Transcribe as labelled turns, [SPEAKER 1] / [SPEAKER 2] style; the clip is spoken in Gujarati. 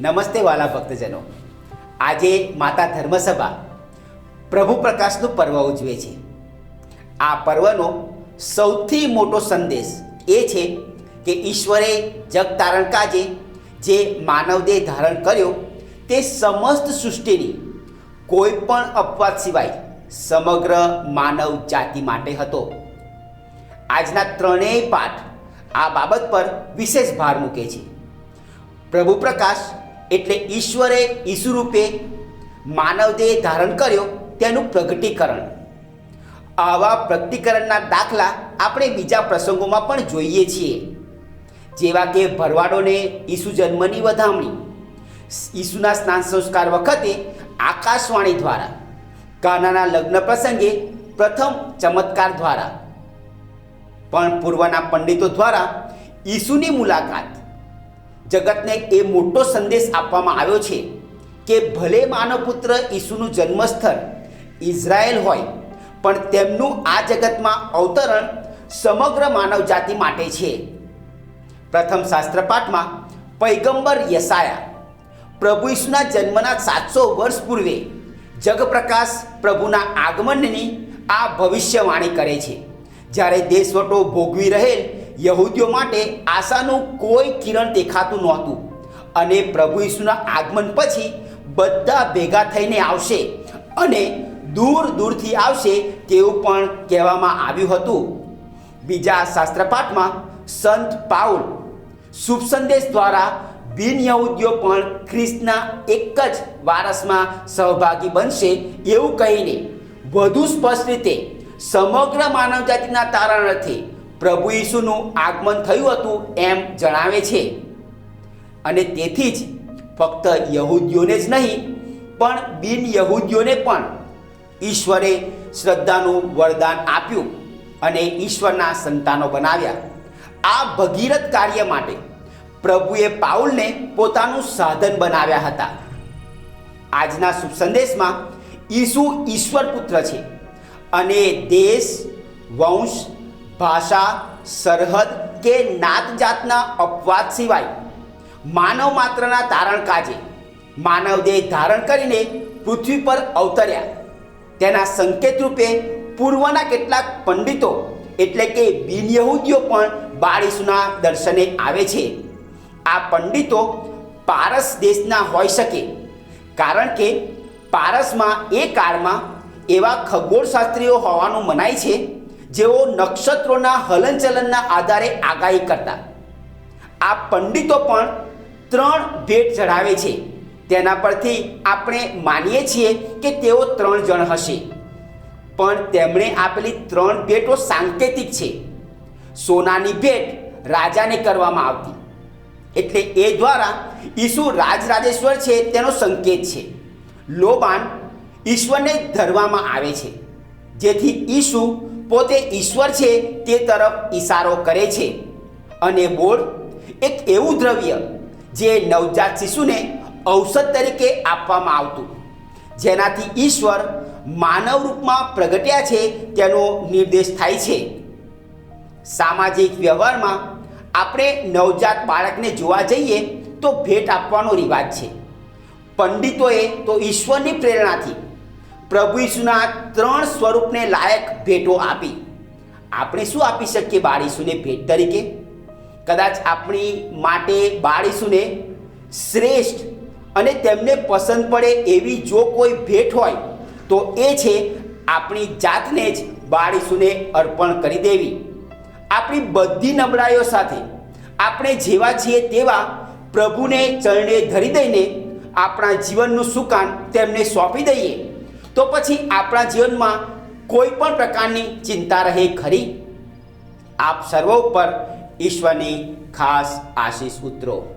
[SPEAKER 1] નમસ્તે વાલા ભક્તજનો. આજે માતા ધર્મસભા પ્રભુ પ્રકાશનું પર્વ ઉજવે છે. આ પર્વનો સૌથી મોટો સંદેશ એ છે કે ઈશ્વરે જગ તારણ કાજે જે માનવદેહ ધારણ કર્યો તે સમસ્ત સૃષ્ટિની કોઈ પણ અપવાદ સિવાય સમગ્ર માનવ જાતિ માટે હતો. આજના ત્રણેય પાઠ આ બાબત પર વિશેષ ભાર મૂકે છે. પ્રભુ પ્રકાશ એટલે ઈશ્વરે ઈસુરૂપે માનવદેહ ધારણ કર્યો તેનું પ્રગટીકરણ. આવા પ્રગટીકરણના દાખલા આપણે બીજા પ્રસંગોમાં પણ જોઈએ છીએ. જેવા કે ભરવાડોને ઈસુ જન્મની વધામણી, ઈસુના સ્નાન સંસ્કાર વખતે આકાશવાણી દ્વારા, કાનાના લગ્ન પ્રસંગે પ્રથમ ચમત્કાર દ્વારા. પણ પૂર્વના પંડિતો દ્વારા ઈસુની મુલાકાત જગતને એ મોટો સંદેશ આપવામાં આવ્યો છે કે ભલે માનવપુત્ર ઈસુનું જન્મસ્થળ ઇઝરાયલ હોય, પણ તેમનું આ જગતમાં અવતરણ સમગ્ર માનવ જાતિ માટે છે. પ્રથમ શાસ્ત્રપાઠમાં પૈગંબર યસાયા પ્રભુ ઈસુના જન્મના સાતસો વર્ષ પૂર્વે જગપ્રકાશ પ્રભુના આગમનની આ ભવિષ્યવાણી કરે છે. જ્યારે દેશવટો ભોગવી રહેલ યહૂદીઓ માટે આશાનું કોઈ કિરણ દેખાતું નહોતું. અને પ્રભુ ઈસુના આગમન પછી બધા ભેગા થઈને આવશે અને દૂર દૂરથી આવશે તેવું પણ કહેવામાં આવ્યું હતું. બીજા શાસ્ત્રપાઠમાં સંત પાઉલ શુભ સંદેશ દ્વારા બિન યહૂદીઓ પણ ખ્રિસ્તના એક જ વારસમાં સહભાગી બનશે એવું કહીને વધુ સ્પષ્ટ રીતે સમગ્ર માનવજાતિના તારણથી પ્રભુ ઈસુનું આગમન થયું હતું એમ જણાવે છે. અને તેથી જ ફક્ત યહૂદીઓને જ નહીં, પણ બિન યહૂદીઓને પણ ઈશ્વરે શ્રદ્ધાનું વરદાન આપ્યું અને ઈશ્વરના સંતાનો બનાવ્યા. આ ભગીરથ કાર્ય માટે પ્રભુએ પાઉલને પોતાનું સાધન બનાવ્યા હતા. આજના શુભ સંદેશમાં ઈસુ ઈશ્વર પુત્ર છે અને દેશ, વંશ ભાષા, સરહદ કે નાત જાતના અપવાદ સિવાય માનવ માત્રના તારણ કાજે માનવદેહ ધારણ કરીને પૃથ્વી પર અવતર્યા. તેના સંકેત રૂપે પૂર્વના કેટલાક પંડિતો એટલે કે બિન પણ બાળીસુના દર્શને આવે છે. આ પંડિતો પારસ દેશના હોઈ શકે કારણ કે પારસમાં એ કાળમાં એવા ખગોળશાસ્ત્રીઓ હોવાનું મનાય છે જેઓ નક્ષત્રોના હલનચલનના આધારે આગાહી કરતા. આ પંડિતો પણ ત્રણ ભેટ ચઢાવે છે. તેના પરથી આપણે માનીએ છીએ કે તેઓ ત્રણ જણ હશે. પણ તેમણે આપેલી ત્રણ ભેટો સાંકેતિક છે. સોનાની ભેટ રાજાને કરવામાં આવતી. એટલે એ દ્વારા ઈસુ રાજરાજેશ્વર છે તેનો સંકેત છે. લોબાન ઈશ્વરને ધરવામાં આવે છે. જેથી ઈસુ પોતે ઈશ્વર છે તે તરફ ઈશારો કરે છે. અને બોળ એક એવું દ્રવ્ય જે નવજાત શિશુને ઔષધ તરીકે આપવામાં આવતું. જેનાથી ઈશ્વર માનવ રૂપમાં પ્રગટ્યા છે તેનો નિર્દેશ થાય છે. સામાજિક વ્યવહારમાં આપણે નવજાત બાળકને જોવા જઈએ તો ભેટ આપવાનો રિવાજ છે. પંડિતોએ તો ઈશ્વરની પ્રેરણાથી પ્રભુ ઈસુના ત્રણ સ્વરૂપને લાયક ભેટો આપી. આપણે શું આપી શકીએ બાળીસુને ભેટ તરીકે? કદાચ આપણી માટે બાળીસુને શ્રેષ્ઠ અને તેમને પસંદ પડે એવી જો કોઈ ભેટ હોય, તો એ છે આપણી જાતને જ બાળીસુને અર્પણ કરી દેવી. આપણી બધી નબળાઈઓ સાથે આપણે જેવા છીએ તેવા પ્રભુને ચરણે ધરી દઈને આપણા જીવનનું સુકાન તેમને સોંપી દઈએ. તો પછી આપણા જીવનમાં કોઈ પણ પ્રકારની ચિંતા રહે ખરી? આપ સર્વ ઉપર ઈશ્વરની ખાસ આશીષ ઉતરો.